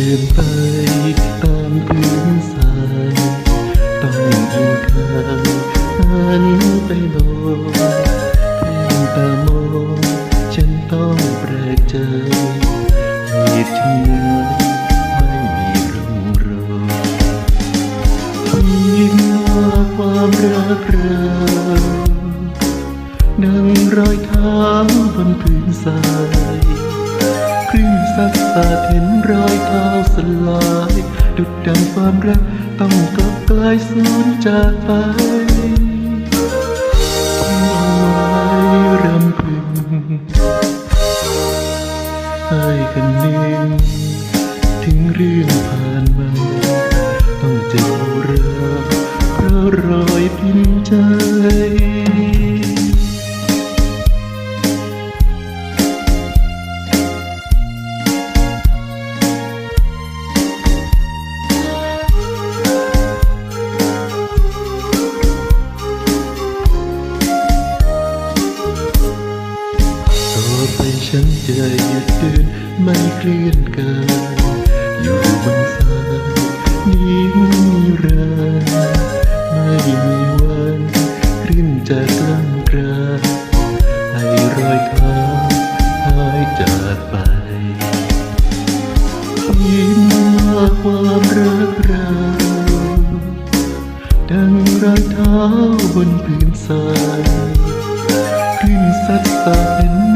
ดินไปตามพื้นทรายต้องยิงข้างหันไปมองเพียงตามองฉันต้องแปลกใจเหตุเชื่อไม่มีร่องรอยยิ้มาความรักเราดังรอยเท้าบนพื้นทราย คลื่นซัดสาดเห็นรอยเท้าสลาย ดุดดังความรักต้องกลับกลายสูญจากไปทิ้งเอาไว้รำพึงให้กันนึงถึงเรื่องผ่านมา ต้องเจ็บเรือเพราะรอยพิมพ์ใจ ฉันจหยุดเดินไม่เคลื่อนกายอยู่บนสายนิรันดร์ไม่มีวันคลื่นจะกล้ำกลายให้รอยเท้าหายจากไปยิ้มาความรักเราดังรอยเท้าบนพื้นทรายคลื่นซัดสาเห็นรอย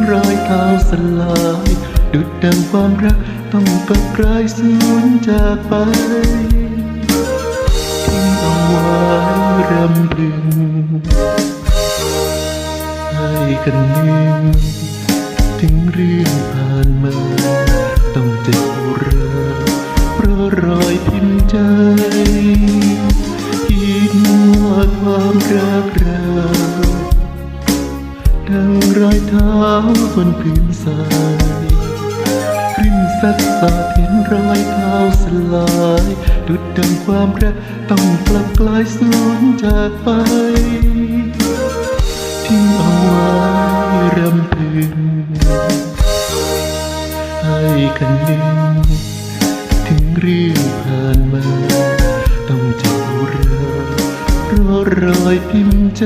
เท้าสลายดุดดังความรักต้องกลับกลายสูญจากไป ทิ้งเอาไว้รำพึงให้กันนึงถึงเรื่องผ่านมา ต้องเจ็บเรือเพราะรอยพิมพ์ใจ รอยเท้าบนพื้นทรายคลื่นซัดสาดเห็นรอยเท้าสลาย ดุดดังความรักต้องกลับกลายสูญจากไป ทิ้งเอาไว้รำพึงให้กันนึงถึงเรื่องผ่านมา ต้องเจ็บเรือราะรอยพิมพ์ใจ